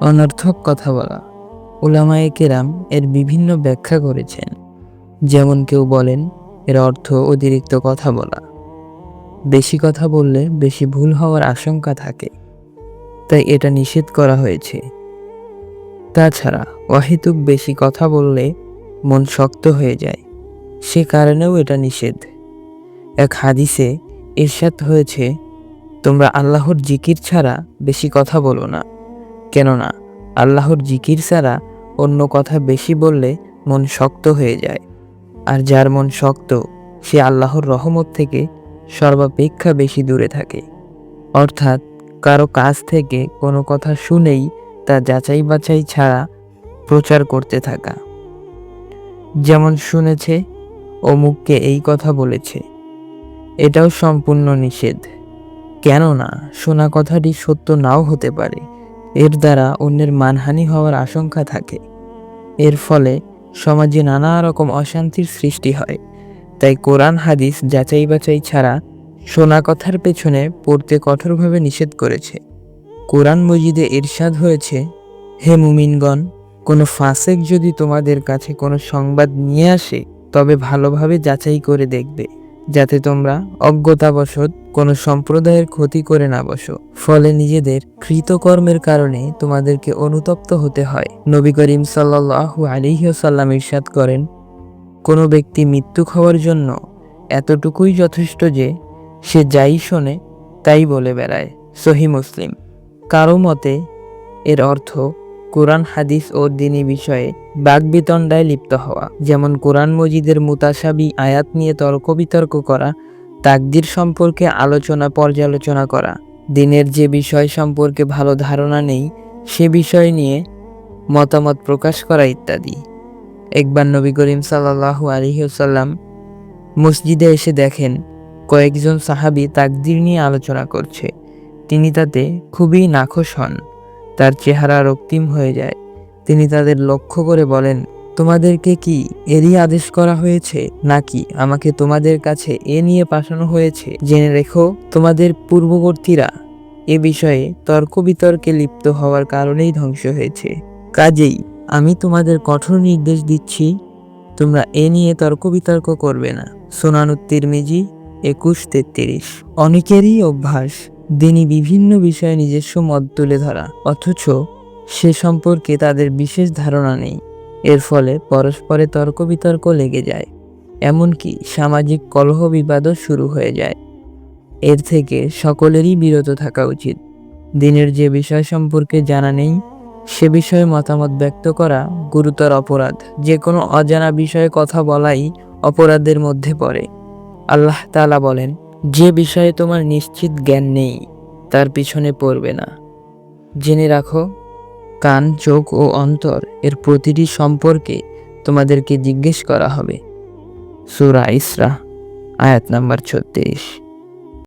অনর্থক কথা বলা। ওলামায়ে কেরাম এর বিভিন্ন ব্যাখ্যা করেছেন। যেমন কেউ বলেন, এর অর্থ অতিরিক্ত কথা বলা। বেশি কথা বললে বেশি ভুল হওয়ার আশঙ্কা থাকে। তাই এটা নিষেধ করা হয়েছে। তাছাড়া অহেতুক বেশি কথা বললে মন শক্ত হয়ে যায়। সে কারণেও এটা নিষেধ। এক হাদিসে ইরশাদ হয়েছে তোমরা আল্লাহর জিকির ছাড়া বেশি কথা বলো না। কেননা, আল্লাহর জিকির ছাড়া অন্য কথা বেশি বললে মন শক্ত হয়ে যায়। আর যার মন শক্ত, সে আল্লাহর রহমত থেকে সর্বাপেক্ষা বেশি দূরে থাকে। অর্থাৎ, কারও কাছ থেকে কোনো কথা শুনেই তা যাচাই বাছাই ছাড়া প্রচার করতে থাকা। যেমন শুনেছে, অমুককে এই কথা বলেছে। এটাও সম্পূর্ণ নিষেধ। কেননা শোনা কথাটি সত্য নাও হতে পারে। এর দ্বারা অন্যের মানহানি হওয়ার আশঙ্কা থাকে। এর ফলে সমাজে নানা রকম অশান্তির সৃষ্টি হয়। তাই কোরআন হাদিস যাচাই বাছাই ছাড়া শোনা কথার পেছনে পড়তে কঠোরভাবে নিষেধ করেছে। কোরআন মজিদে ইরশাদ হয়েছে, হে মুমিনগণ, কোনো ফাসেক যদি তোমাদের কাছে কোনো সংবাদ নিয়ে আসে, তবে ভালোভাবে যাচাই করে দেখবে, যাতে তোমরা অজ্ঞতাবশত কোনো সম্প্রদায়ের ক্ষতি করে না বসো, ফলে নিজেদের কৃতকর্মের কারণে তোমাদেরকে অনুতপ্ত হতে হয়। নবী করিম সাল্লাল্লাহু আলাইহি ওয়াসাল্লাম ইরশাদ করেন, কোনো ব্যক্তি মৃত্যু খাওয়ার জন্য এতটুকুই যথেষ্ট যে সে যাই শোনে তাই বলে বেড়ায়। সহি মুসলিম। কারও মতে এর অর্থ কোরআন, হাদিস ও দিনী বিষয়ে বাগবিতণ্ডায় লিপ্ত হওয়া। যেমন কোরআন মজিদের মুতাসাবি আয়াত নিয়ে তর্ক বিতর্ক করা তাকদির সম্পর্কে আলোচনা, পর্যালোচনা করা। দিনের যে বিষয় সম্পর্কে ভালো ধারণা নেই, সে বিষয় নিয়ে মতামত প্রকাশ করা ইত্যাদি। একবার নবী করিম সাল্লাহু আলহিউসাল্লাম মসজিদে এসে দেখেন, কয়েকজন সাহাবি তাকদির নিয়ে আলোচনা করছে। তিনি তাতে খুবই নাখোশ হন। তার চেহারা রক্তিম হয়ে যায়। তিনি তাদের লক্ষ্য করে বলেন তোমাদেরকে কি এরই আদেশ করা হয়েছে, নাকি আমাকে তোমাদের কাছে এ নিয়ে পাঠানো হয়েছে? জেনে রেখো, তোমাদের পূর্ববর্তীরা এ বিষয়ে তর্ক বিতর্কে লিপ্ত হওয়ার কারণেই ধ্বংস হয়েছে। কাজেই আমি তোমাদের কঠোর নির্দেশ দিচ্ছি, তোমরা এ নিয়ে তর্ক বিতর্ক করবে না। সোনানুত্তির মিজি একুশ তেত্রিশ। অনেকেরই অভ্যাস দিনই বিভিন্ন বিষয়ে নিজস্ব মত তুলে ধরা, অথচ সে সম্পর্কে তাদের বিশেষ ধারণা নেই। এর ফলে পরস্পরে তর্ক বিতর্ক লেগে যায়, এমনকি সামাজিক কলহ বিবাদও শুরু হয়ে যায়। এর থেকে সকলেরই বিরত থাকা উচিত। দিনের যে বিষয় সম্পর্কে জানা নেই, সে বিষয়ে মতামত ব্যক্ত করা গুরুতর অপরাধ। যে কোনো অজানা বিষয়ে কথা বলাই অপরাধের মধ্যে পড়ে। আল্লাহ তালা বলেন, যে বিষয়ে তোমার নিশ্চিত জ্ঞান নেই, তার পিছনে পড়বে না। জেনে রাখো কান, চোখ ও অন্তর এর প্রতিটি সম্পর্কে তোমাদেরকে জিজ্ঞেস করা হবে। সুরা ইসরা, আয়াত নাম্বার ছত্রিশ।